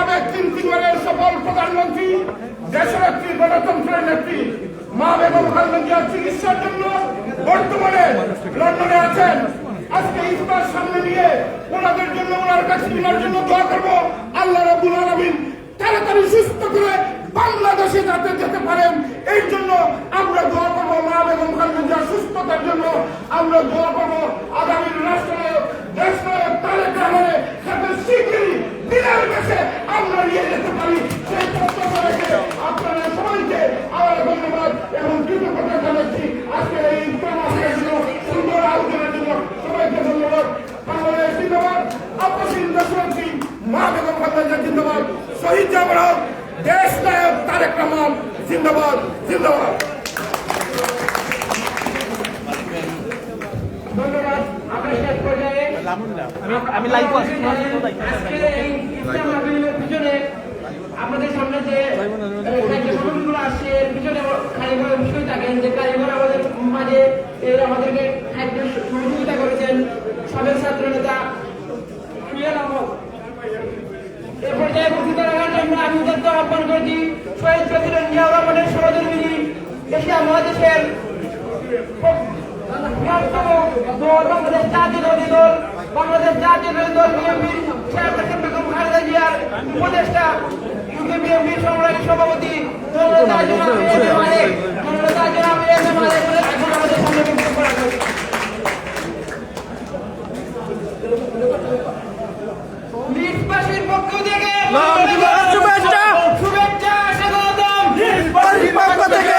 সাবেক তিন তিনবারের সফল প্রধানমন্ত্রী, দেশনেত্রী, গণতন্ত্রের নেত্রী, মা বেগম খালেদা চিকিৎসার জন্য বর্তমানে লন্ডনে আছেন। আজকে ইফতার সামনে নিয়ে ওনাদের জন্য, ওনার কাছে ওনার জন্য দোয়া করব। আল্লাহ রাবুল আলমিন তাড়াতাড়ি সুস্থ করে বাংলাদেশে যাতে যেতে পারেন। এই জন্য আমরা দোয়া করব মা বেগম খালেদা সুস্থতার জন্য। আমরা দোয়া করব আগামী রাষ্ট্রনায়ক, দেশনায়ক তারেক রহমানের সাথে শিগগিরই দিনের কাছে আমরা নিয়ে যেতে পারি। সেই সবাইকে ধন্যবাদ এবং কৃতজ্ঞতা জানাচ্ছি। আজকে এই মাহফিলের জন্য সুন্দর আলোচনার জন্য সবাইকে ধন্যবাদ। বাংলাদেশ জিন্দাবাদ আপসীন দেশমন্ত্রী মা বেগম খালেদা জিন্দাবাদ শহীদ জামাল দেশ নায়ক তারেক রহমান জিন্দাবাদ জিন্দাবাদ। ধন্যবাদ আমরা শেষ পর্যায়ে আমি লাইভ আছি আজকের এই ইসলাম মাহফিলের পিছনে আমাদের সামনে যে কার্যক্রমগুলো আসছে এর পিছনে কারিগর বিষয় থাকেন যে কারিগর আমাদের মাঝে এর আমাদেরকে খাদ্য সহযোগিতা করেছেন সাবেক ছাত্র নেতা প্রিয় আহমদ এ পর্যায়ে বক্তৃতা রাখার জন্য আমি উদ্যত আহ্বান করছি, শহীদ প্রেসিডেন্ট জিয়া রহমানের সহযোগী এশিয়া মহাদেশের বাংলাদেশ জাতীয় দল সভাপতি জনতা জনাব এম মালিক বলে এখন আমাদের সামনে বক্তব্য রাখবেন লিটবাসীর পক্ষ থেকে শুভেচ্ছা! শুভেচ্ছা স্বাগতম পার্টির পক্ষ থেকে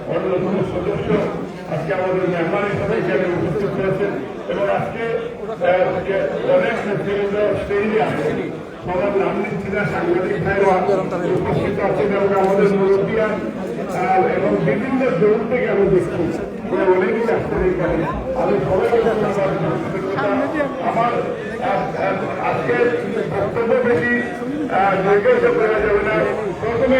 অন্যতম সদস্য আজকে আমাদের মেহমান হিসাবে এখানে উপস্থিত হয়েছেন এবং আজকে অনেক নেতৃবৃন্দ স্টেজে আছে সবার নাম নিচ্ছি না সাংবাদিক ভাইরা উপস্থিত আছেন এবং আমাদের মুরব্বিয়ান আহ, এবং বিভিন্ন জোন থেকে আমি দেখছি অনেকেই আসছেন এখানে। আমি সবাইকে আমার আহ, বক্তব্য বেশি আহ, করা যাবে না। প্রথমে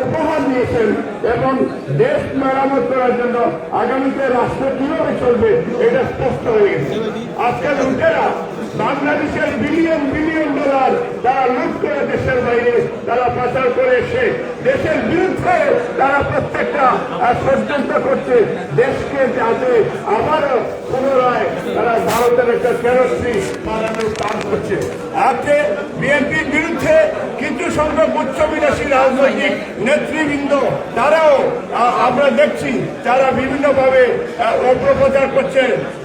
উপহার দিয়েছেন এবং দেশ মেরামত করার জন্য আগামীতে রাষ্ট্র কীভাবে চলবে এটা স্পষ্ট হয়ে গেছে আজকাল লুটেরা বাংলাদেশের বিলিয়ন বিলিয়ন ডলার তারা লুট করে দেশের বাইরে, তারা পাচার করে এসে দেশের বিরুদ্ধে তারা প্রত্যেকটা ষড়যন্ত্র করছে। দেশকে যাতে আবারও পুনরায় তারা ভারতের একটা কেরোসি বানানোর কাজ করছে। আজকে বিএনপির বিরুদ্ধে কিছু সংখ্যক উচ্চবিলাসী রাজনৈতিক নেতৃবৃন্দ, তারাও আমরা দেখছি, যারা বিভিন্নভাবে অপপ্রচার করছে।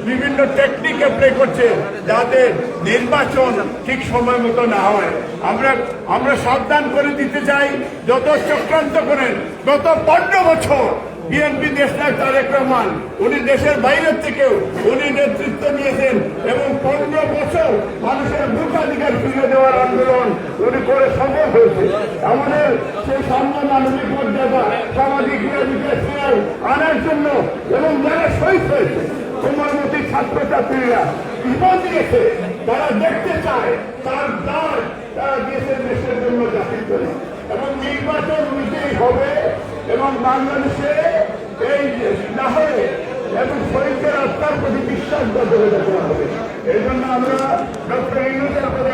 বিভিন্ন টেকনিক অ্যাপ্লাই করছে যাতে নির্বাচন ঠিক সময় মতো না হয়। আমরা আমরা সাবধান করে দিতে চাই, যত চক্রান্ত করেন, গত পনেরো বছর বিএনপি দেশনায়ক তারেক রহমান, উনি দেশের বাইরের থেকেও উনি নেতৃত্ব নিয়েছেন এবং পনেরো বছর মানুষের ভোটাধিকার ফিরিয়ে দেওয়ার আন্দোলন উনি করে সম্ভব হয়েছে। আমাদের সেই সামনে মানবিক মর্যাদা, সামাজিক আনার জন্য এবং যারা শহীদ হয়েছে কোমলমতি ছাত্রছাত্রীরা জীবন দিয়েছে, তারা দেখতে চায়, তার দান তারা দেশের দেশের জন্য জাতির করে এবং নির্বাচন নিজেই হবে, এবং বাংলাদেশে এই না হয়ে এবং শহীদদের আত্মার প্রতি বিশ্বাস গত হবে। এই জন্য আমরা ডক্টর প্রতি